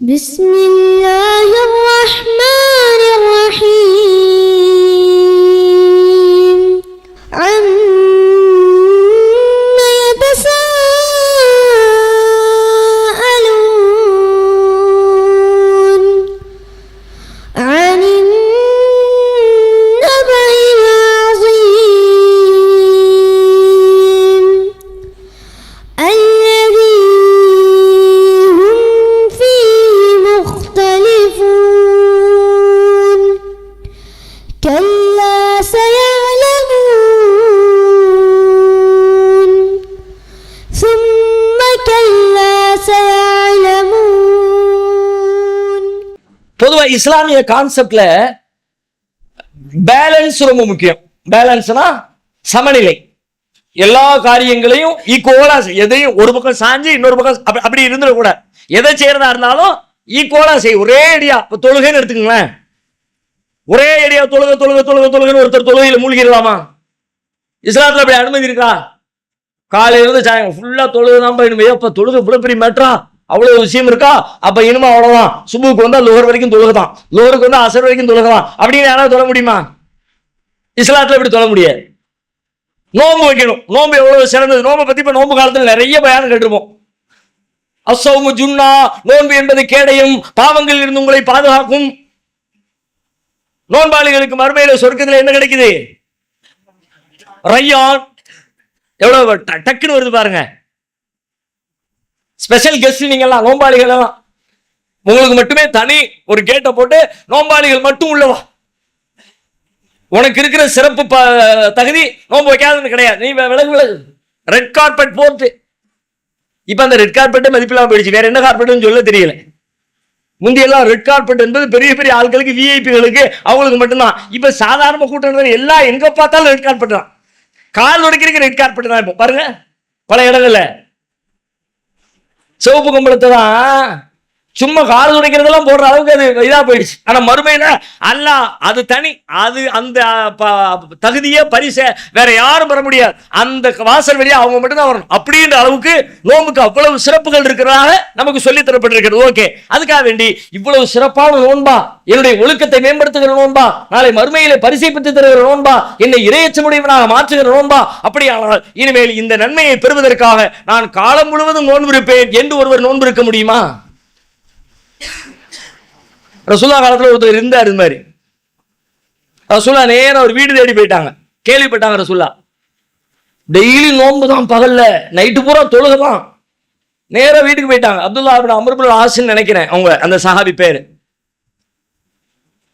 بسم الله இஸ்லாமிய கான்செப்ட்ல பேலன்ஸ் ரொம்ப முக்கியம். பேலன்ஸ்னா சமநிலை. எல்லா காரியங்களையும் ஈக்குவலா எதையும் ஒரு பக்கம் சாஞ்சு இன்னொரு பக்கம் அப்படி- அப்படி இருந்துடக்கூடாது எதை செய்யறதா இருந்தாலும் ஈக்குவலா செய். ஒரே அடியா இப்ப தொழுகைன்னு எடுத்துக்கங்களேன். ஒரே அடியா தொழுக தொழுக தொழுக தொழுகன்னு ஒருத்தர் தொழுகையில மூழ்கிடலாமா? இஸ்லாத்துல அப்படி அனுமதி இருக்கா? காலையில இருந்து சாயங்க ஃபுல்லா தொழுதுதான் போயிடுமே அப்ப தொழுது இவ்வளவு பெரிய மேட்ரா அவ்வளவு விஷயம் இருக்கா? அப்ப இனிமே அவ்வளவுதான். சுபுக்கு வந்தா லோகர் வரைக்கும் தொழுகதான். லோகருக்கு வந்தா அசர் வரைக்கும் தொழுகலாம் அப்படின்னு யாராவது தொழ முடியுமா? இஸ்லாத்துல இப்படி தொழ முடியாது? நோன்பு வைக்கணும். நோன்பு எவ்வளவு சிறந்தது? நோன்பை பத்தி இப்ப நோம்பு காலத்துல நிறைய பயணம் கேட்டிருப்போம். அசௌமு ஜுன்னா நோன்பு என்பது கேடையும். பாவங்களில் இருந்து உங்களை பாதுகாக்கும். நோன்பாளிகளுக்கு மறுமையில சொர்க்கத்தில் என்ன கிடைக்குது? ரையான். எவ்வளவு ட- டக்குன்னு வருது பாருங்க. ஸ்பெஷல் கெஸ்ட் நீங்கள்லாம் நோம்பாளிகள் எல்லாம் உங்களுக்கு மட்டுமே தனி ஒரு கேட்டை போட்டு நோம்பாளிகள் மட்டும் உள்ளவா உனக்கு இருக்கிற சிறப்பு ப- தகுதி நோன்பு வைக்காதுன்னு கிடையாது. நீ விலகு விலகு. ரெட் கார்பெட் போட்டு. இப்போ அந்த ரெட் கார்பெட்டே மதிப்பில்லாமல் போயிடுச்சு. வேற என்ன கார்பெட்னு சொல்ல தெரியல. முந்தையெல்லாம் ரெட் கார்பெட் என்பது பெரிய பெரிய ஆட்களுக்கு விஐபிகளுக்கு அவங்களுக்கு மட்டும்தான். இப்போ சாதாரண கூட்டம் எல்லாம் எங்கே பார்த்தாலும் ரெட் கார்பெட் தான். கால் உடைக்கிறதுக்கு ரெட் கார்பெட் தான் இப்போ. பாருங்க. பல இடங்களில். சிவப்பு கம்பளத்தை தான் சும்மா கால் துடைக்கிறதெல்லாம் போடுற அளவுக்கு அது இதா போயிடுச்சு. ஆனா மறுமையில அல்ல அது தனி அது அந்த தகுதியே பரிசை வேற யாரும் பெற முடியாது. அந்த வாசல் வழியா அவங்க மட்டும்தான் வரணும். அப்படின்ற அளவுக்கு நோன்புக்கு அவ்வளவு சிறப்புகள் இருக்கிறதாக நமக்கு சொல்லி தரப்பட்டிருக்கிறது. ஓகே. அதுக்காக வேண்டி இவ்வளவு சிறப்பான நோன்பா என்னுடைய ஒழுக்கத்தை மேம்படுத்துகிற நோன்பா நாளை மறுமையிலே பரிசை பெற்று தருகிற நோன்பா என்னை இரையச்சமுடையவனாக மாற்றுகிற நோன்பா அப்படியானால் இனிமேல் இந்த நன்மையை பெறுவதற்காக நான் காலம் முழுவதும் நோன்பு இருப்பேன் என்று ஒருவர் நோன்பு இருக்க முடியுமா? ரசூலா காலத்தில் ஒருத்தர் இருந்தார் இது மாதிரி. ரசூலா நேரம் ஒரு வீடு தேடி போயிட்டாங்க. கேள்விப்பட்டாங்க ரசூலா. டெய்லி நோன்பு தான் பகல்ல நைட்டு பூரா தொழுக தான். நேராக வீட்டுக்கு போயிட்டாங்க. அப்துல்லா அபின் அமர்புல் ஆசின்னு நினைக்கிறேன் அவங்க அந்த சஹாபி பேர்.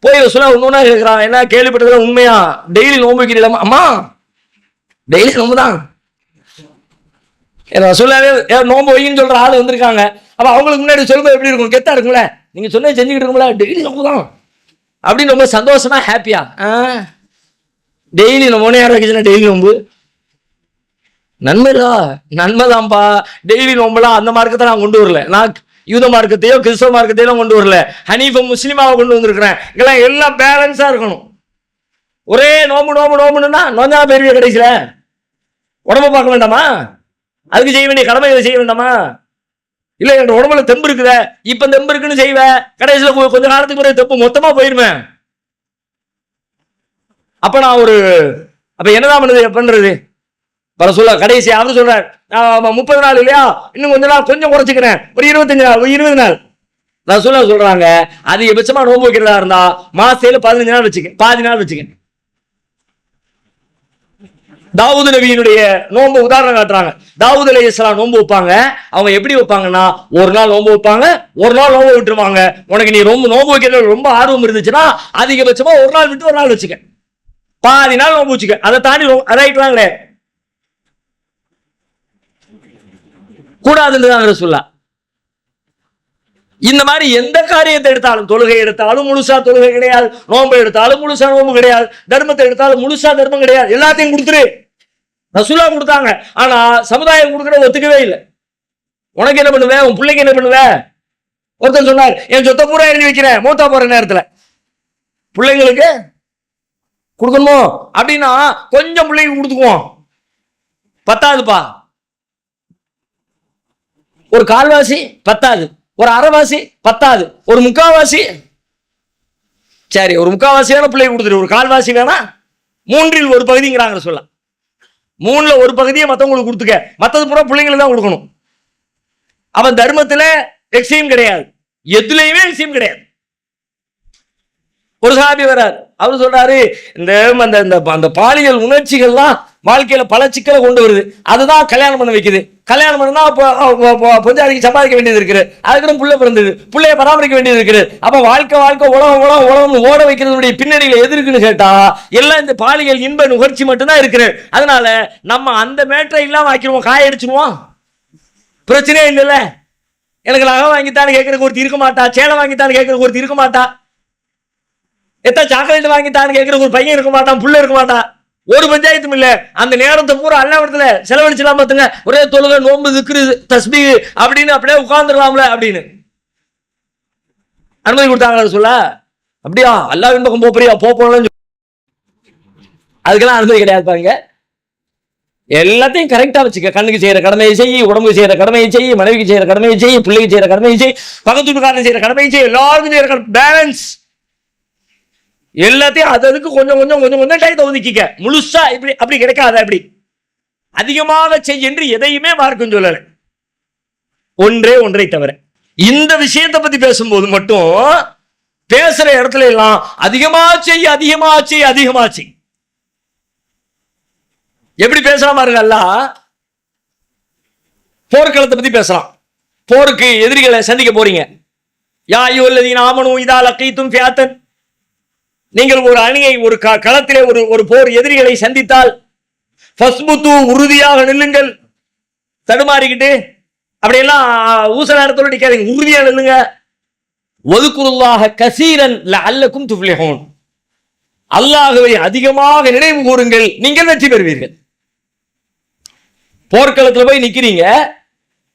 போய் ரசூலா ஒன்று கேட்குறான் என்ன கேள்விப்பட்டதுல உண்மையா? டெய்லி நோன்பு வைக்கிறீங்களா அம்மா டெய்லி நோன்பு தான். என்ன சொல்லாவே நோன்பு வைன்னு சொல்ற ஆள் வந்திருக்காங்க. அப்ப அவங்களுக்கு முன்னாடி சொல்லும்போது எப்படி இருக்கும்? கெத்தா இருக்கும்ல? நீங்க சொன்னது செஞ்சுக்கிட்டு இருக்கும்ல? டெய்லி தான். அப்படின்னு ரொம்ப சந்தோஷமா ஹாப்பியா டெய்லி நம்ம நேரம் வைக்கச்சுன்னா டெய்லி நோம்பு. நன்மைதா நன்மைதான்ப்பா டெய்லி நோம்பெல்லாம் அந்த மார்க்கத்தை நான் கொண்டு வரல. நான் யூத மார்க்கத்தையோ கிறிஸ்தவ மார்க்கத்தையோ கொண்டு வரல. ஹனீஃப முஸ்லீமாவை கொண்டு வந்திருக்கிறேன். இதெல்லாம் எல்லாம் பேலன்ஸா இருக்கணும். ஒரே நோம்பு நோம்பு நோம்புன்னா நோஞ்சா பெரிய கடைசியில? உடம்ப பார்க்க வேண்டாமா? அதுக்கு செய்ய வேண்டிய கடமைகளை செய்ய வேண்டாமா? இல்ல என் உடம்புல தெம்பு இருக்குத. இப்ப தெம்பு இருக்குன்னு செய்வேன் கடைசியில கொஞ்ச காலத்துக்கு பிறகு தெம்பு மொத்தமா போயிருவேன் அப்ப நான் ஒரு அப்ப என்னதான் பண்ணுது பண்றது? வர சொல்ல கடைசி அவர் சொல்றார் முப்பது நாள் இல்லையா? இன்னும் கொஞ்ச நாள் கொஞ்சம் குறைச்சிக்கிறேன். ஒரு இருபத்தஞ்சு நாள் ஒரு இருபது நாள். நான் சொல்ல சொல்றாங்க அதிகபட்சமா நோன்பு வைக்கிறதா இருந்தா மாசத்துல பதினஞ்சு நாள் வச்சுக்க பாதி நாள் வச்சுக்க தாவூது நபியினுடைய நோன்பு உதாரணம் காட்டுறாங்க. தாவூத் அலி இஸ்லாம் நோன்பு வைப்பாங்க. அவங்க எப்படி வைப்பாங்கன்னா ஒரு நாள் நோன்பு வைப்பாங்க ஒரு நாள் நோன்பு விட்டுருவாங்க. உனக்கு நீ ரொம்ப நோன்பு வைக்கிறது ரொம்ப ஆர்வம் இருந்துச்சுன்னா அதிகபட்சமா ஒரு நாள் விட்டு ஒரு நாள் வச்சுக்க. பாதி நாள் நோன்பு வச்சுக்க. அதை தாண்டி ரைட் வாங்களே கூடாதுன்னு தான் சொல்லா இந்த மாதிரி எந்த காரியத்தை எடுத்தாலும் தொழுகை எடுத்தாலும் முழுசா தொழுகை கிடையாது. நோன்பு எடுத்தாலும் முழுசா நோன்பு கிடையாது. தர்மத்தை எடுத்தாலும் முழுசா தர்மம் கிடையாது. எல்லாத்தையும் கொடுத்துரு. ரசூலா கொடுத்தாங்க. ஆனா சமுதாயம் கொடுக்கற ஒத்துக்கவே இல்லை. உனக்கு என்ன பண்ணுவ? உன் பிள்ளைக்கு என்ன பண்ணுவ? ஒருத்தர் சொன்னார் என் சொத்தை பூரா எழுதி வைக்கிறேன். மூத்தா போற நேரத்துல. பிள்ளைங்களுக்கு கொடுக்கணுமோ? அப்படின்னா கொஞ்சம் பிள்ளைங்க கொடுத்துக்குவோம். பத்தாதுப்பா. ஒரு கால்வாசி? பத்தாது. ஒரு அரைவாசி? பத்தாது. ஒரு முக்காவாசி? சரி ஒரு முக்காவாசியான பிள்ளை கொடுத்துரு ஒரு கால்வாசி வேணா மூன்றில் ஒரு பகுதிங்கிறாங்க சொல்லலாம். மூணுல ஒரு பகுதியை மற்றவங்களுக்கு கொடுத்துக்க. மற்றது பூரா பிள்ளைங்களுக்கு தான் கொடுக்கணும். அவன் தர்மத்துல எக்ஸியம் கிடையாது. எதுலையுமே எக்ஸியம் கிடையாது. ஒரு சாபி வரார். அவர் சொல்றாரு இந்த அந்த இந்த அந்த பாலியல் உணர்ச்சிகள்லாம் வாழ்க்கையில பல சிக்கலை கொண்டு வருது. அதுதான் கல்யாணம் பண்ண வைக்குது. கல்யாணம் பண்ணா பொஞ்சாதிக்கு சம்பாதிக்க வேண்டியது இருக்குது. அதுக்குன்னு புள்ள பிறந்தது. பிள்ளையை பராமரிக்க வேண்டியது இருக்குது. அப்போ வாழ்க்கை வாழ்க்கை உலகம் உலகம் உலகம்னு ஓட வைக்கிறதுடைய பின்னணியில் எது இருக்குன்னு கேட்டா எல்லாம் இந்த பாலியல் இன்ப நுகர்ச்சி மட்டும்தான் இருக்குது. அதனால நம்ம அந்த மேட்டரை இல்லாமல் ஆக்கிடுவோம். காய அடிச்சிடுவோம் பிரச்சனையே இல்லைல்ல. எனக்கு நகை வாங்கித்தான்னு கேட்கறதுக்கு ஒருத்தி இருக்க மாட்டா. சேலை வாங்கித்தான்னு கேட்கறதுக்கு ஒருத்தி இருக்க மாட்டா. எத்தனை சாக்லேட் வாங்கித்தான்னு கேட்கறதுக்கு ஒரு பையன் இருக்க மாட்டான் புள்ள இருக்க மாட்டான். ஒரு பஞ்சாயத்தும் இல்ல. அந்த நேரத்தை பூரா அல்லாவிடத்துல செலவழிச்சலாம் பார்த்துங்க ஒரே தொழுகை நோன்பு திக்ரு தஸ்பி அப்படின்னு அப்படியே உட்கார்ந்துருவாங்களே அப்படின்னு. அனுமதி கொடுத்தாங்களா சொல்ல? அப்படியா? அல்லாவின் பக்கம் போறியா போ அதுக்கெல்லாம் அனுமதி கிடையாது பாருங்க. எல்லாத்தையும் கரெக்டா வச்சுக்க. கண்ணுக்கு செய்யற கடமையை செய் உடம்புக்கு செய்யற கடமையை செய் மனைவிக்கு செய்யற கடமையை செய் பிள்ளைக்கு செய்யற கடமையை செய் பக்கத்து வீட்டுக்காரன் செய்யற கடமையை செய் எல்லாருக்கும் செய்யற பேலன்ஸ் எல்லாத்தையும் அது அதுக்கு கொஞ்சம் கொஞ்சம் கொஞ்சம் கொஞ்சம் டைத்தை ஒதுக்கிக்க. முழுசா இப்படி அப்படி கிடைக்காத அப்படி. அதிகமாக செய் என்று எதையுமே மார்க்கும் சொல்லலை. ஒன்றே ஒன்றை தவிர. இந்த விஷயத்தை பத்தி பேசும்போது மட்டும் பேசுற இடத்துல எல்லாம் அதிகமா செய் அதிகமா செய் அதிகமா செய். எப்படி பேசலாம் பாருங்க அல்லாஹ் போர்க்களத்தை பத்தி பேசலாம். போருக்கு எதிரிகளை சந்திக்க போறீங்க. யா ஐயோல்லதீன் ஆமனும் இதா லக்கீத்தும் ஃபியாத்தன். நீங்கள் ஒரு அணியை ஒரு க- களத்திலே ஒரு ஒரு போர் எதிரிகளை சந்தித்தால் உறுதியாக நில்லுங்கள். தடுமாறிக்கிட்டு அப்படியெல்லாம் ஊச நேரத்தோட நிக்காதீங்க. உறுதியா நில்லுங்க. ஒதுக்குருல்லாக கசீரன் அல்லக்கும் துஃப்லிஹூன். அல்லாகவே அதிகமாக நினைவு கூறுங்கள். நீங்கள் வெற்றி பெறுவீர்கள். போர்க்களத்தில் போய் நிற்கிறீங்க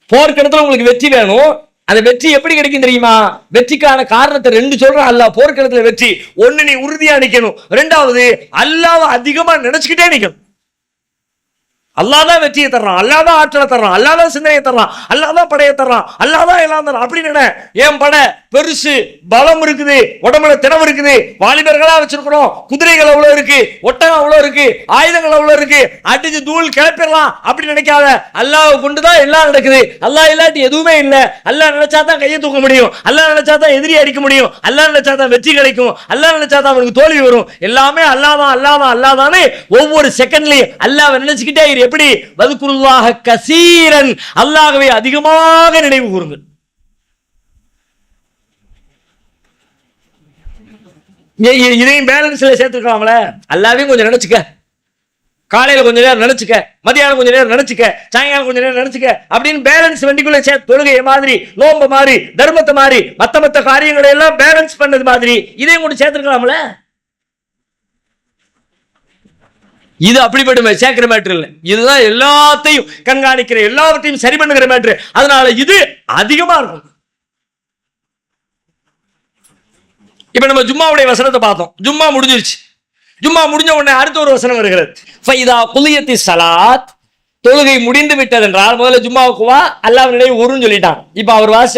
போர்க்களத்தில் உங்களுக்கு வெற்றி வேணும். அந்த வெற்றி எப்படி கிடைக்கும் தெரியுமா? வெற்றிக்கான காரணத்தை ரெண்டு சொல்றான். அல்ல போர்க்களத்துல வெற்றி. ஒண்ணு நீ உறுதியா நிக்கணும். ரெண்டாவது அல்லாவை அதிகமா நினைச்சுக்கிட்டே நிக்கணும். அல்லாஹ் தான் வெற்றியை தர்றான் அல்லாஹ் தான் ஆற்றலை தர்றான் அல்லாதான் சிந்தனையை தர்றான் அல்லாஹ் தான் படையை தர்றான் அல்லாஹ் தான் எல்லாம் தர்றான். அப்படின்னு நினை என் படை பெருசு பலம் இருக்குது உடம்புல திறவு இருக்குது வாலிபர்களா வச்சிருக்கிறோம் குதிரைகள் அவ்வளவு இருக்கு ஒட்டகம் அவ்வளவு இருக்கு ஆயுதங்கள் அவ்வளவு இருக்கு அடிச்சு தூள் கிளப்பிடலாம் அப்படின்னு நினைக்காத அல்லாஹ் கொண்டுதான் எல்லாம் நடக்குது. அல்லா இல்லாட்டி எதுவுமே இல்ல. அல்லாஹ் நினைச்சா தான் கையை தூக்க முடியும். அல்லா நினைச்சா தான் எதிரி அடிக்க முடியும். அல்லாஹ் நினைச்சா தான் வெற்றி கிடைக்கும். அல்லாஹ் நினைச்சா தான் அவனுக்கு தோல்வி வரும். எல்லாமே அல்லாஹ் அல்லாதான் அல்லாஹ் தானே ஒவ்வொரு செகண்ட்லயும் அல்லாஹ் நினைச்சுக்கிட்டே இரு எப்படி? வதுக்குருவாக கசீரன். அல்லாகவே அதிகமாக நினைவு கூறுங்கள். இதையும் பேலன்ஸ்ல சேர்த்துக்கலாம்ல அல்லாவையும் கொஞ்சம் நினைச்சுக்க. காலையில் கொஞ்ச நேரம் நினைச்சுக்க. மதியானம் கொஞ்ச நேரம் நினைச்சுக்க. சாயங்காலம் கொஞ்ச நேரம் நினைச்சுக்க. அப்படின்னு பேலன்ஸ் வண்டிக்குள்ள சே தொழுகையை மாதிரி நோம்பு மாதிரி தர்மத்தை மாதிரி மத்த மத்த காரியங்களை எல்லாம் பேலன்ஸ் பண்ணது மாதிரி இதையும் கூட சேர்த்துக்கலாம்ல இது அப்படிப்பட்ட சேர்க்கிற மேட்ரு இல்லை. இதுதான் எல்லாத்தையும் கண்காணிக்கிற எல்லாத்தையும் சரி பண்ணுகிற மேட்ரு அதனால இது அதிகமா இருக்கும். இப்ப நம்ம ஜும்மாவுடைய வசனத்தை பார்த்தோம். ஜும்மா முடிஞ்சிருச்சு. ஜும்மா முடிஞ்ச உடனே அடுத்த ஒரு வசனம் வருகிறது. ஃபைதா குலியத்தி சலாத். தொழுகை முடிந்து விட்டதென்றால் முதல்ல ஜும்மாவுக்கு வா அல்லாஹ் நினைவு உருன்னு சொல்லிட்டான். இப்போ அவர் வாச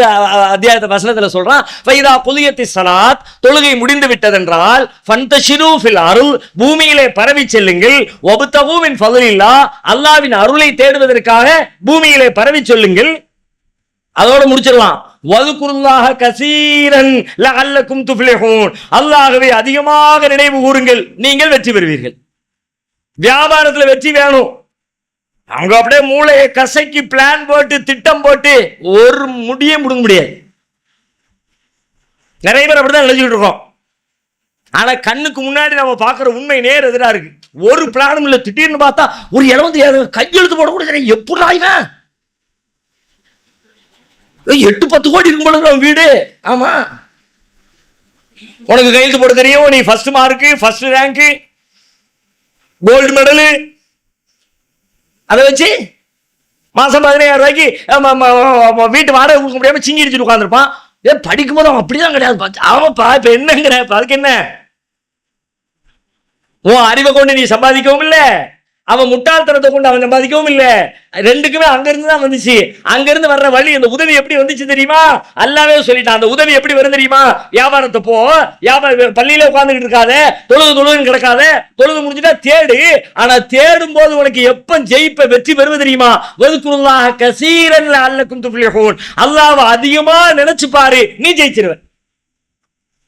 அத்தியாயத்தை வசனத்தில் சொல்றான் ஃபைதா புதியத்தி சலாத் தொழுகை முடிந்து விட்டதென்றால் ஃபந்தஷிரு ஃபில் அருள் பூமியிலே பரவி செல்லுங்கள் ஒபுத்தகு மின் ஃபதுலில்லா அல்லாஹ்வின் அருளை தேடுவதற்காக பூமியிலே பரவி சொல்லுங்கள். அதோட முடிச்சிடலாம். வதுக்குருல்லாக கசீரன் லஅல்லக்கும் துஃப்லிஹூன் அல்லாகவே அதிகமாக நினைவு கூறுங்கள் நீங்கள் வெற்றி பெறுவீர்கள். வியாபாரத்தில் வெற்றி வேணும். அவங்க அப்படியே மூளையை கசக்கி பிளான் போட்டு திட்டம் போட்டு ஒரு முடியே முடுங்க முடியாது. நிறைய பேர் அப்படிதான் நினைச்சிட்டு இருக்கோம். ஆனா கண்ணுக்கு முன்னாடி நம்ம பார்க்குற உண்மை நேர் எதிரா இருக்கு. ஒரு பிளானும் இல்லை. திடீர்னு பார்த்தா ஒரு எழுபத்தி கையெழுத்து போடக்கூட தெரியும் எப்படி இவன்? எட்டு பத்து கோடி இருக்கும் பொழுது நம்ம வீடு. ஆமா. உனக்கு கையெழுத்து போட தெரியும். நீ first mark first rank gold medal அதை வச்சு மாதம் பதினையாயிரம் ரூபாய்க்கு வீட்டு வாடகை கொடுக்க முடியாமல் சிங்கி அடிச்சுட்டு உட்காந்துருப்பான் ஏ படிக்கும்போது அவன் அப்படிதான் கிடையாது அவன்ப்பா இப்போ என்னங்கிற இப்ப அதுக்கு என்ன? உன் அறிவை கொண்டு நீ சம்பாதிக்கவும் இல்லை. அவன் முட்டாள்தனத்தை கொண்டு அவன் சம்பாதிக்கவும் இல்லை. ரெண்டுக்குமே அங்கிருந்து தான் வந்துச்சு. அங்கிருந்து வர்ற வழி அந்த உதவி எப்படி வந்துச்சு தெரியுமா? அல்லாவே சொல்லிட்டான். அந்த உதவி எப்படி வரும் தெரியுமா? வியாபாரத்தை போ. வியாபாரம் பள்ளியில உட்காந்துக்கிட்டு இருக்காத. தொழுது தொழுதுன்னு கிடக்காத. தொழுது முடிஞ்சுட்டா தேடு. ஆனா தேடும் போது உனக்கு எப்ப ஜெயிப்ப வெற்றி பெறுவது தெரியுமா? வெதுக்குள்ளாக கசீரன் அல்லக்கும் துஃப்ளிஹூன் அல்லாவை அதிகமா நினைச்சு பாரு. நீ ஜெயிச்சிருவ.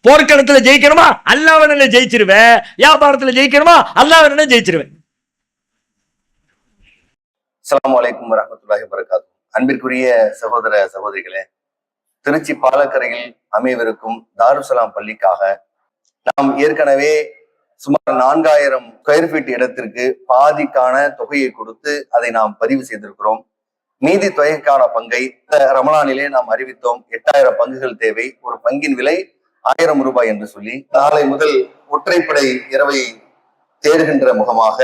போர்க்களத்துல ஜெயிக்கணுமா? அல்லாஹ்வை ஜெயிச்சிருவேன் வியாபாரத்துல ஜெயிக்கணுமா? அல்லாஹ்வை ஜெயிச்சிருவேன் அஸ்லாம் அலைக்கும் வரமத்துல்லாஹி வரகாத்து அன்பிற்குரிய சகோதர சகோதரிகளே திருச்சி பாலக்கரையில் அமையவிருக்கும் தாருசலாம் பள்ளிக்காக நாம் ஏற்கனவே சுமார் நான்காயிரம் ஸ்கொயர் ஃபீட் இடத்திற்கு பாதிக்கான தொகையை கொடுத்து அதை நாம் பதிவு செய்திருக்கிறோம். மீதி தொகைக்கான பங்கை இந்த ரமலானிலே நாம் அறிவித்தோம். எட்டாயிரம் பங்குகள் தேவை. ஒரு பங்கின் விலை ஆயிரம் ரூபாய் என்று சொல்லி நாளை முதல் ஒற்றைப்படை இரவை தேடுகின்ற முகமாக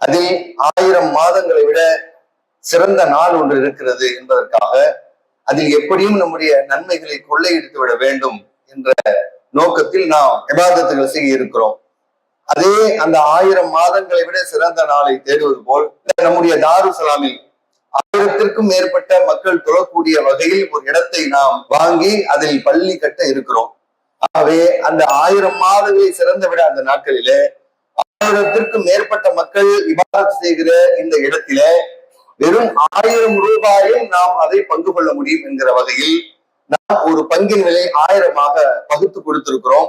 அதில் ஆயிரம் மாதங்களை விட சிறந்த நாள் ஒன்று இருக்கிறது என்பதற்காக அதில் எப்படியும் நம்முடைய நன்மைகளை கொள்ளையடித்து விட வேண்டும் என்ற நோக்கத்தில் நாம் விவாதத்துகள் செய்ய இருக்கிறோம். அதே அந்த ஆயிரம் மாதங்களை விட சிறந்த நாளை தேடுவது போல் நம்முடைய தாருசலாமில் ஆயிரத்திற்கும் மேற்பட்ட மக்கள் தொழக்கூடிய வகையில் ஒரு இடத்தை நாம் வாங்கி அதில் பள்ளி கட்ட இருக்கிறோம். ஆகவே அந்த ஆயிரம் மாதங்களை சிறந்த விட அந்த நாட்களிலே ஆயிரத்திற்கும் மேற்பட்ட மக்கள் விவாதம் செய்கிற இந்த இடத்திலே வெறும் ஆயிரம் ரூபாயை நாம் அதை பங்கு கொள்ள முடியும் என்கிற வகையில் நாம் ஒரு பங்கின் விலை ஆயிரமாக பகுத்து கொடுத்திருக்கிறோம்.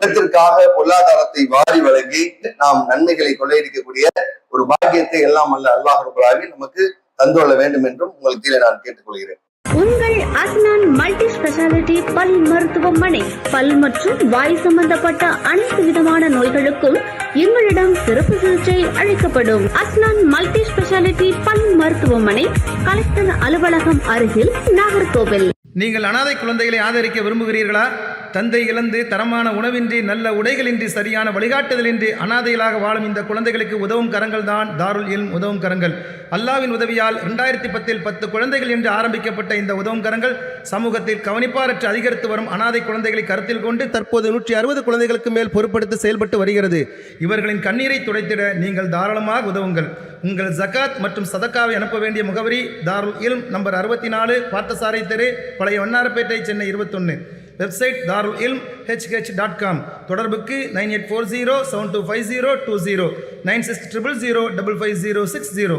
இடத்திற்காக பொருளாதாரத்தை வாரி வழங்கி நாம் நன்மைகளை கொள்ளையடிக்கக்கூடிய ஒரு பாக்கியத்தை எல்லாம் அல்ல அல்லாஹ் நமக்கு தந்துள்ள வேண்டும் என்றும் உங்களுக்கு கீழே நான் கேட்டுக்கொள்கிறேன். உங்கள் அஸ்னான் மல்டி ஸ்பெஷாலிட்டி பல் மருத்துவமனை பல் மற்றும் வாய் சம்பந்தப்பட்ட அனைத்து விதமான நோய்களுக்கும் எங்களிடம் சிறப்பு சிகிச்சை அளிக்கப்படும். அஸ்னான் மல்டி ஸ்பெஷாலிட்டி பல் மருத்துவமனை கலெக்டர் அலுவலகம் அருகில் நாகர்கோவில். நீங்கள் அனாதை குழந்தைகளை ஆதரிக்க விரும்புகிறீர்களா? தந்தை இழந்து தரமான உணவின்றி நல்ல உடைகளின்றி சரியான வழிகாட்டுதலின்றி அனாதைகளாக வாழும் இந்த குழந்தைகளுக்கு உதவும் கரங்கள் தான் தாருல் இல் உதவும் கரங்கள். அல்லாவின் உதவியால் இரண்டாயிரத்தி பத்தில் பத்து குழந்தைகள் என்று ஆரம்பிக்கப்பட்ட இந்த உதவும் கரங்கள் சமூகத்தில் கவனிப்பாரற்று அதிகரித்து வரும் அனாதை குழந்தைகளை கருத்தில் கொண்டு தற்போது நூற்றி அறுபது குழந்தைகளுக்கு மேல் பொறுப்படுத்தி செயல்பட்டு வருகிறது. இவர்களின் கண்ணீரை துடைத்திட நீங்கள் தாராளமாக உதவுங்கள். உங்கள் ஜகாத் மற்றும் சதக்காவை அனுப்ப வேண்டிய முகவரி தாருல் இல்ம் நம்பர் அறுபத்தி நாலு பார்த்தசாரை தெரு பழைய வண்ணாரப்பேட்டை சென்னை இருபத்தொன்று website Darul Ilm HH dot com தொடர்புக்கு nine eight four zero seven two five zero two zero. Nine six triple zero double five zero six zero.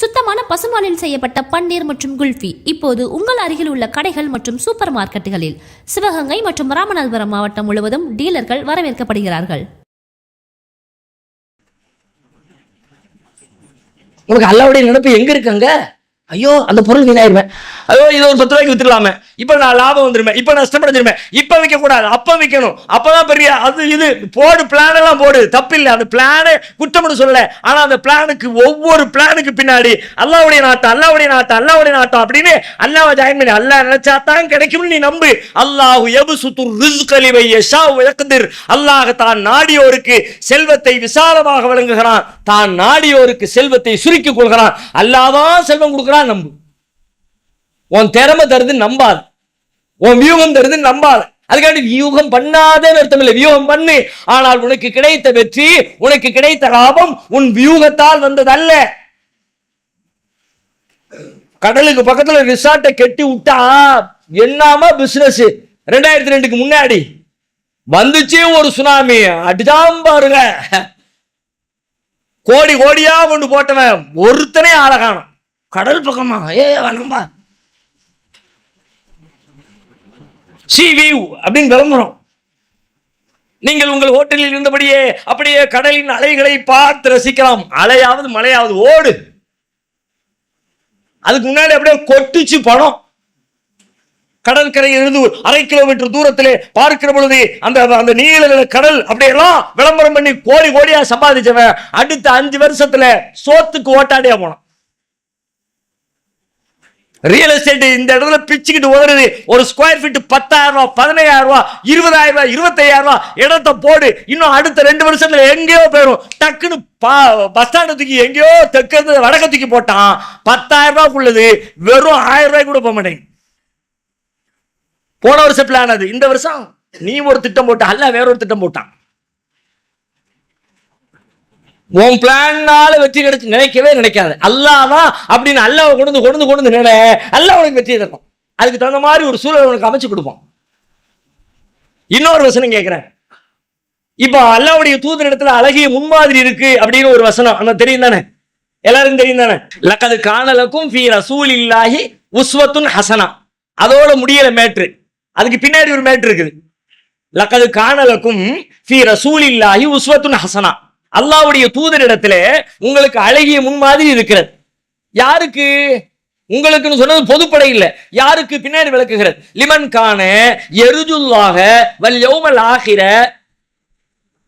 சுத்தமான பசுமாலில் செய்யப்பட்ட பன்னீர் மற்றும் குல்ஃபி. இப்போது உங்கள் அருகில் உள்ள கடைகள் மற்றும் சூப்பர் மார்க்கெட்டுகளில் சிவகங்கை மற்றும் ராமநாதபுரம் மாவட்டம் முழுவதும் டீலர்கள் வரவேற்கப்படுகிறார்கள். உனக்கு அல்லாவுடைய நினைப்பு எங்க இருக்குங்க ஐயோ அந்த பொருள் வீணாயிருவேன் ஐயோ இதை ஒரு பத்து ரூபாய்க்கு வித்துடலாமே. இப்ப நான் லாபம் வந்துருமே இப்ப நஷ்டமடைஞ்சிருமே இப்ப இப்போ கூடாது அப்ப விற்கணும் அப்பதான் பெரிய அது இது போடு பிளான் எல்லாம் போடு. தப்பில்லை அந்த பிளானே குற்றம்னு சொல்லல. ஆனால் அந்த பிளானுக்கு ஒவ்வொரு பிளானுக்கு பின்னாடி அல்லாவுடைய நாட்டம் அல்லாவுடைய நாட்டம் அல்லாவுடைய நாட்டம் அப்படின்னு அல்லாவை ஜாயின் பண்ணி அல்லா நினைச்சா தான் கிடைக்கும்னு நீ நம்பு. அல்லாஹு எபு சுத்துர் கலிவை உயக்கதிர் அல்லாஹ் தான் நாடியோருக்கு செல்வத்தை விசாலமாக வழங்குகிறான். தான் நாடியோருக்கு செல்வத்தை சுருக்கிக் கொள்கிறான். அல்லாதான் செல்வம் கொடுக்கிறான். நம்பு. உன் திறமை தருது நம்பாத. உன் வியூகம் தருது நம்பாத. அதுக்காண்டி வியூகம் பண்ணாதேன்னு அர்த்தம் இல்லை. வியூகம் பண்ணு. ஆனால் உனக்கு கிடைத்த வெற்றி உனக்கு கிடைத்த லாபம் உன் வியூகத்தால் வந்ததல்ல. கடலுக்கு பக்கத்துல ரிசார்ட்டை கட்டி விட்டா என்னாம பிசினஸ் ரெண்டாயிரத்தி ரெண்டுக்கு முன்னாடி வந்துச்சு ஒரு சுனாமி அடிதான் பாருங்க. கோடி கோடியா கொண்டு போட்டவன். ஒருத்தனே ஆளகானம் கடல் பக்கமா ஏ வேணாம்பா சி வியூ அப்படின்னு விளம்பரம். நீங்கள் உங்கள் ஹோட்டலில் இருந்தபடியே அப்படியே கடலின் அலைகளை பார்த்து ரசிக்கலாம். அலையாவது மலையாவது ஓடு. அதுக்கு முன்னாடி அப்படியே கொட்டுச்சு பணம். கடற்கரையிலிருந்து அரை கிலோமீட்டர் தூரத்திலே பார்க்கிற பொழுது அந்த அந்த நீல நில கடல் அப்படியெல்லாம் விளம்பரம் பண்ணி கோடி கோடியா சம்பாதிச்சவன் அடுத்த அஞ்சு வருஷத்துல சோத்துக்கு ஓட்டாடியா போனான். ரியல் எஸ்டேட் இந்த இடத்துல பிச்சுக்கிட்டு ஓடுறது ஒரு ஸ்கொயர் ஃபீட் பத்தாயிரம் ரூபா பதினையாயிரம் ரூபா இருபதாயிரம் ரூபாய் இருபத்தையாயிரம் ரூபா இடத்த போடு. இன்னும் அடுத்த ரெண்டு வருஷத்துல எங்கேயோ போயிடும். டக்குன்னு பஸ் ஸ்டாண்டு தூக்கி எங்கேயோ தெற்கு வடக்க தூக்கி போட்டான். பத்தாயிரம் ரூபாய்க்குள்ளது வெறும் ஆயிரம் ரூபாய் கூட போக மாட்டேங்க போன வருஷம் பிளான் அது. இந்த வருஷம் நீ ஒரு திட்டம் போட்ட அல்ல வேற ஒரு திட்டம் போட்டான். உன் பிளான்னால வெற்றி கிடைச்சு நினைக்கவே நினைக்காது. அல்லாதான் அப்படின்னு அல்லாவை கொண்டு கொண்டு வந்து கொண்டு வந்து நினை உனக்கு வெற்றி தரும் அதுக்கு தகுந்த மாதிரி ஒரு சூழல் உனக்கு அமைச்சு கொடுப்போம் இன்னொரு வசனம் கேட்கிறேன். இப்போ அல்லாவுடைய தூதரிடத்துல அழகிய முன்மாதிரி இருக்கு அப்படின்னு ஒரு வசனம். அந்த தெரியும் தானே? எல்லாருக்கும் தெரியும் தானே? லக்கது காணலக்கும் ஃபீ ரசூலில்லாஹி உஸ்வத்துன் ஹசனா. அதோட முடியல மேட்ரு. அதுக்கு பின்னாடி ஒரு மேட்ரு இருக்குது. லக்கது காணலக்கும் ஃபீ ரசூலில்லாஹி உஸ்வத்துன் ஹசனா. அல்லாவுடைய தூதரிடத்துல உங்களுக்கு அழகிய முன்மாதிரி இருக்கிறது. யாருக்கு? உங்களுக்குன்னு சொன்னது பொதுப்படை இல்ல. யாருக்கு பின்னாடி விளக்குகிறது? லிமன் கான எருஜுல்லாக வல் ஆகிற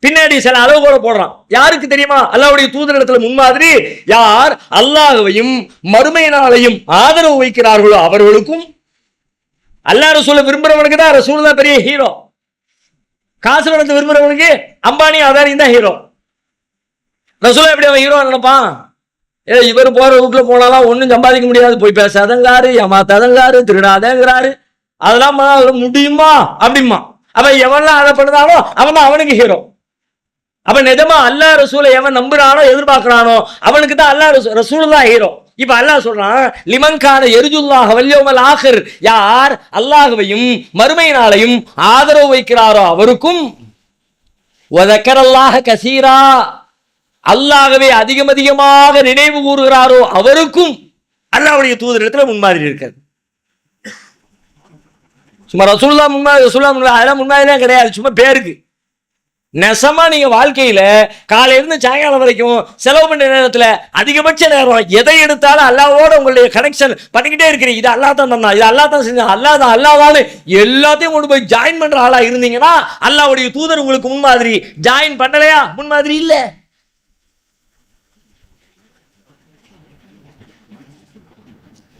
பின்னாடி சில அளவுகோல போடுறான் யாருக்கு தெரியுமா? அல்லாவுடைய தூதரிடத்துல முன்மாதிரி யார்? அல்லாஹையும் மறுமையினாலையும் ஆதரவு வைக்கிறார்களோ அவர்களுக்கும். அல்லாஹ் ரசூலை விரும்புறவனுக்கு தான் ரசூல் தான் பெரிய ஹீரோ காசு பணத்தை விரும்புறவனுக்கு அம்பானி அதானி தான் ஹீரோ ரசூலா எப்படி அவன் ஹீரோ நினைப்பான்? ஏ இவர் போற ரூட்ல போனாலாம் ஒன்றும் சம்பாதிக்க முடியாது. போய் பேசாதங்காரு ஏமாத்தாதங்காரு ஏமா அதெல்லாம் பண்ணா அதெல்லாம் முடியுமா? அப்படிமா அவன் எவன்லாம் அதை பண்ணுதானோ அவன் அவனுக்கு ஹீரோ அவன் நிஜமா அல்லாஹ் ரசூலை எவன் நம்புறானோ எதிர்பார்க்கிறானோ அவனுக்கு தான் அல்லாஹ் ரசூல் தான் ஹீரோ இப்ப அல்லாஹ் சொல்றான் லிமன்கான எரிஜுல்லாக வல்யோமல் ஆகர். யார் அல்லாஹுவையும் மறுமை நாளையும் ஆதரவு வைக்கிறாரோ அவருக்கும். ஒதக்கரல்லாக கசீரா. அல்லாகவே அதிகம் அதிகமாக நினைவு கூறுகிறாரோ அவருக்கும் அல்லாஹ்வுடைய தூதரிடத்துல முன்மாதிரி இருக்காது சும்மா ரசூல்லா முன்மாதிரி ரசூல்லா முன்மாதிரி அதெல்லாம் முன்மாதிரிலாம் கிடையாது. சும்மா பேருக்கு. நெசமா நீங்க வாழ்க்கையில காலையில இருந்து சாயங்காலம் வரைக்கும் செலவு பண்ண நேரத்துல அதிகபட்ச நேரம் எதை எடுத்தாலும் அல்லாவோட உங்களுடைய கனெக்ஷன் பண்ணிக்கிட்டே இருக்கிறீங்க. இது அல்லா தான் தந்தான் இது அல்லா தான் செஞ்சான் அல்லா தான் அல்லாதான்னு எல்லாத்தையும் கொண்டு போய் ஜாயின் பண்ற ஆளா இருந்தீங்கன்னா அல்லாவுடைய தூதர் உங்களுக்கு முன்மாதிரி. ஜாயின் பண்ணலையா? முன்மாதிரி இல்ல.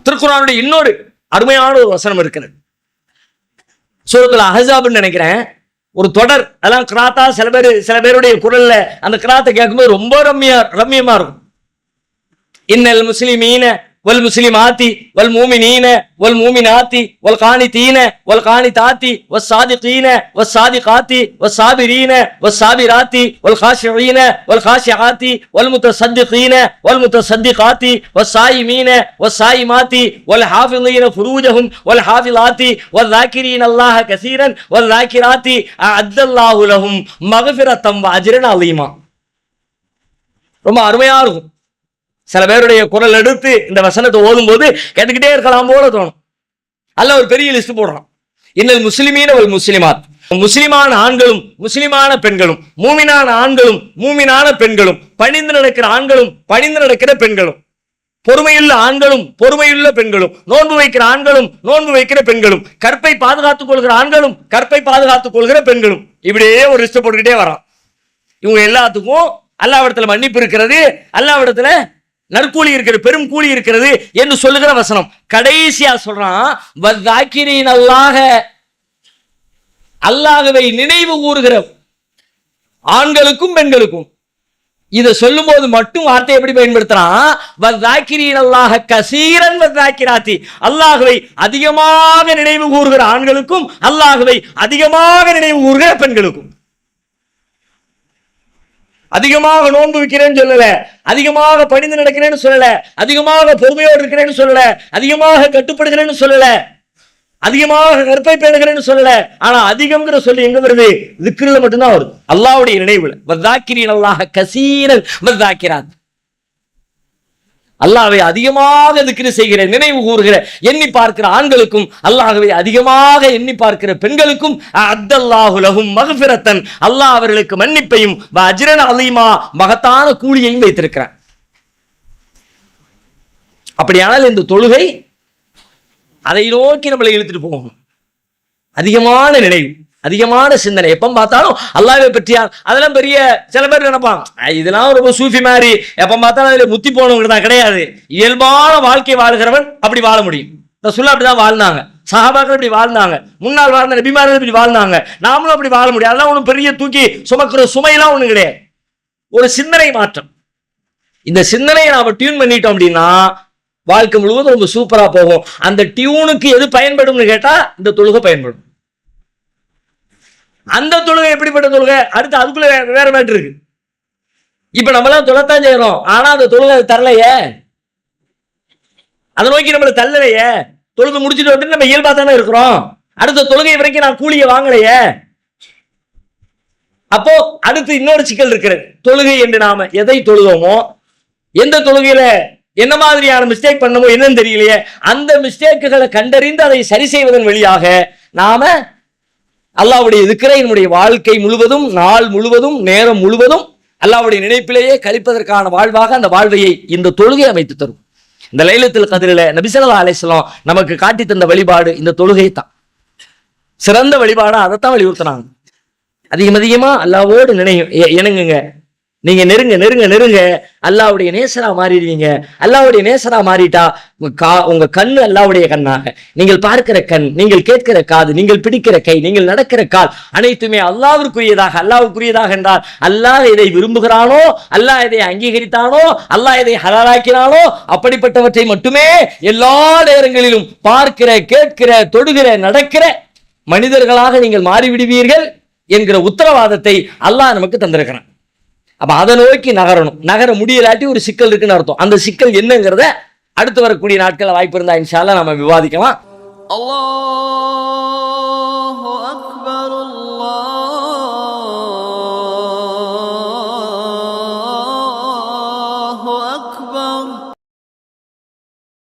திருக்குறானுடைய இன்னொரு அருமையான ஒரு வசனம் இருக்கிறது. சூரத்தில் அஹசாப்னு நினைக்கிறேன். ஒரு தொடர் அதெல்லாம் கிராத்தா சில பேர் சில பேருடைய குரல்ல அந்த கிராத்தை கேட்கும்போது ரொம்ப ரம்மியா ரம்மியமா இருக்கும். இன்னல் முஸ்லிமீன வல் முஸ்லிமாத்தி வல் மூமினீன வல் மூமினாத்தி வல் காணித்தீன வல் காணிதாத்தி வஸ் சாதிகீன வஸ் சாதிகாத்தி வஸ் சாபிரீன வஸ் சாபிராத்தி வல் காஷிஈன வல் காஷிஆத்தி வல் முத்தசத்திகீன வல் முத்தசத்திகாத்தி வஸ் சாயிமீன வஸ் சாயிமாத்தி வல் ஹாஃபிலீன ஃபுரூஜஹும் வல் ஹாஃபிலாத்தி வல் ذاكرين الله كثيرا والذاكرات أعد الله لهم مغفرة وأجرا عظيما ரொம்ப அருமையா இருக்கும் சில பேருடைய குரல் எடுத்து இந்த வசனத்தை ஓதும்போது கேட்டுக்கிட்டே இருக்கலாம் போல தோணும். அல்ல ஒரு பெரிய லிஸ்ட் போடுறான். இன்னல் முஸ்லிமீன ஒரு முஸ்லிமாத். முஸ்லிமான ஆண்களும் முஸ்லிமான பெண்களும் மூமினான ஆண்களும் மூமினான பெண்களும் பணிந்து நடக்கிற ஆண்களும் பணிந்து நடக்கிற பெண்களும் பொறுமையுள்ள ஆண்களும் பொறுமையுள்ள பெண்களும் நோன்பு வைக்கிற ஆண்களும் நோன்பு வைக்கிற பெண்களும் கற்பை பாதுகாத்துக் கொள்கிற ஆண்களும் கற்பை பாதுகாத்துக் கொள்கிற பெண்களும் இப்படியே ஒரு லிஸ்ட் போட்டுக்கிட்டே வரான். இவங்க எல்லாத்துக்கும் அல்லாவிடத்துல மன்னிப்பு இருக்கிறது அல்லாவிடத்துல நற்கூலி இருக்கிறது பெரும் கூலி இருக்கிறது என்று சொல்லுகிற வசனம். கடைசியா சொல்றான் அல்லாக அல்லாஹ. நினைவு கூறுகிற ஆண்களுக்கும் பெண்களுக்கும் இதை சொல்லும் போது மட்டும் வார்த்தை எப்படி பயன்படுத்துறான்? அல்லாஹ கசீரன் வதாக்கிராத்தி அல்லாஹுவை அதிகமாக நினைவு கூறுகிற ஆண்களுக்கும் அல்லாஹுவை அதிகமாக நினைவு கூறுகிற பெண்களுக்கும். அதிகமாக நோன்பு வைக்கிறேன்னு சொல்லல. அதிகமாக பணிந்து நடக்கிறேன்னு சொல்லல. அதிகமாக பொறுமையோடு இருக்கிறேன்னு சொல்லல. அதிகமாக கட்டுப்படுகிறேன்னு சொல்லல. அதிகமாக கற்பை பேணுகிறேன்னு சொல்லல. ஆனா அதிகம்ங்கிற சொல்லி எங்க வருது? திக்கிரில மட்டும்தான் வருது. அல்லாவுடைய நினைவுல. வதாக்கிரின் அல்லாஹ் கசீரன் வதாக்கிறான் அல்லாவை அதிகமாக திக்ரு செய்கிற நினைவு கூறுகிற எண்ணி பார்க்கிற ஆண்களுக்கும் அல்லாஹவை அதிகமாக எண்ணி பார்க்கிற பெண்களுக்கும் அத்தல்லாஹுலகும் மகபிரத்தன் அல்லாஹ் அவர்களுக்கு மன்னிப்பையும் வ அலீமா மகத்தான கூலியையும் வைத்திருக்கிறான். அப்படியானால் இந்த தொழுகை அதை நோக்கி நம்மளை இழுத்துட்டு போகணும் அதிகமான நினைவு. அதிகமான சிந்தனை. எப்ப பார்த்தாலும் அல்லாவே பற்றியா அதெல்லாம் பெரிய சில பேர் நினைப்பாங்க. இதெல்லாம் ரொம்ப சூஃபி மாதிரி. எப்ப பார்த்தாலும் அதுல முத்தி போனவங்க தான் கிடையாது. இயல்பான வாழ்க்கை வாழ்கிறவன் அப்படி வாழ முடியும். இந்த சொல்ல அப்படிதான் வாழ்ந்தாங்க. சஹாபாக்கள் இப்படி வாழ்ந்தாங்க. முன்னாள் வாழ்ந்த நபிமார்கள் இப்படி வாழ்ந்தாங்க. நாமளும் அப்படி வாழ முடியும். அதெல்லாம் ஒன்றும் பெரிய தூக்கி சுமக்கிற சுமையெல்லாம் ஒன்றும் கிடையாது. ஒரு சிந்தனை மாற்றம். இந்த சிந்தனையை நாம டியூன் பண்ணிட்டோம் அப்படின்னா வாழ்க்கை முழுவதும் ரொம்ப சூப்பராக போகும். அந்த டியூனுக்கு எது பயன்படும்னு கேட்டால் இந்த தொழுகை பயன்படும். அந்த தொழுகை எப்படிப்பட்ட தொழுகை? அடுத்து அதுக்குள்ள வேற- வேற மேட்ரு இருக்கு. இப்ப நம்மளாம் தொழத்தான் செய்யறோம் ஆனா அந்த தொழுகை தரலையே. அதை நோக்கி நம்மளை தள்ளலையே. தொழுகை முடிச்சுட்டு வந்து நம்ம இயல்பா தானே இருக்கிறோம். அடுத்த தொழுகை வரைக்கும் நான் கூலியை வாங்கலையே. அப்போ அடுத்து இன்னொரு சிக்கல் இருக்கிறது. தொழுகை என்று நாம எதை தொழுதோமோ எந்த தொழுகையில என்ன மாதிரியான மிஸ்டேக் பண்ணமோ என்னன்னு தெரியலையே. அந்த மிஸ்டேக்குகளை கண்டறிந்து அதை சரி செய்வதன் வழியாக நாம அல்லாவுடைய இருக்கிற என்னுடைய வாழ்க்கை முழுவதும் நாள் முழுவதும் நேரம் முழுவதும் அல்லாவுடைய நினைப்பிலேயே கழிப்பதற்கான வாழ்வாக அந்த வாழ்வையை இந்த தொழுகை அமைத்து தரும். இந்த லைலத்தில் கதிரில நபிசல்லா அலைசலாம் நமக்கு காட்டி தந்த வழிபாடு இந்த தொழுகை தான் சிறந்த வழிபாடா அதைத்தான் வலியுறுத்தினாங்க. அதிகம் அதிகமா அல்லாவோடு நினை இணங்குங்க. நீங்க நெருங்க நெருங்க நெருங்க. அல்லாவுடைய நேசரா மாறிடுவீங்க. அல்லாவுடைய நேசரா மாறிட்டா உங்க கா- உங்க கண்ணு அல்லாவுடைய கண்ணாக. நீங்கள் பார்க்கிற கண் நீங்கள் கேட்கிற காது நீங்கள் பிடிக்கிற கை நீங்கள் நடக்கிற கால் அனைத்துமே அல்லாவிற்குரியதாக அல்லாவுக்குரியதாக என்றால் அல்லாஹ் இதை விரும்புகிறானோ அல்லாஹ் இதை அங்கீகரித்தானோ அல்லாஹ் இதை ஹலாலாக்கினானோ அப்படிப்பட்டவற்றை மட்டுமே எல்லா நேரங்களிலும் பார்க்கிற கேட்கிற தொடுகிற நடக்கிற மனிதர்களாக நீங்கள் மாறிவிடுவீர்கள் என்கிற உத்தரவாதத்தை அல்லாஹ் நமக்கு தந்திருக்கிறான். அப்போ அதை நோக்கி நகரணும். நகர முடியலாட்டி ஒரு சிக்கல் இருக்குன்னு அர்த்தம். அந்த சிக்கல் என்னங்கிறத அடுத்து வரக்கூடிய நாட்களில் வாய்ப்பு இருந்தா இன்ஷால்லாம் நம்ம விவாதிக்கலாம். அல்லாஹ்.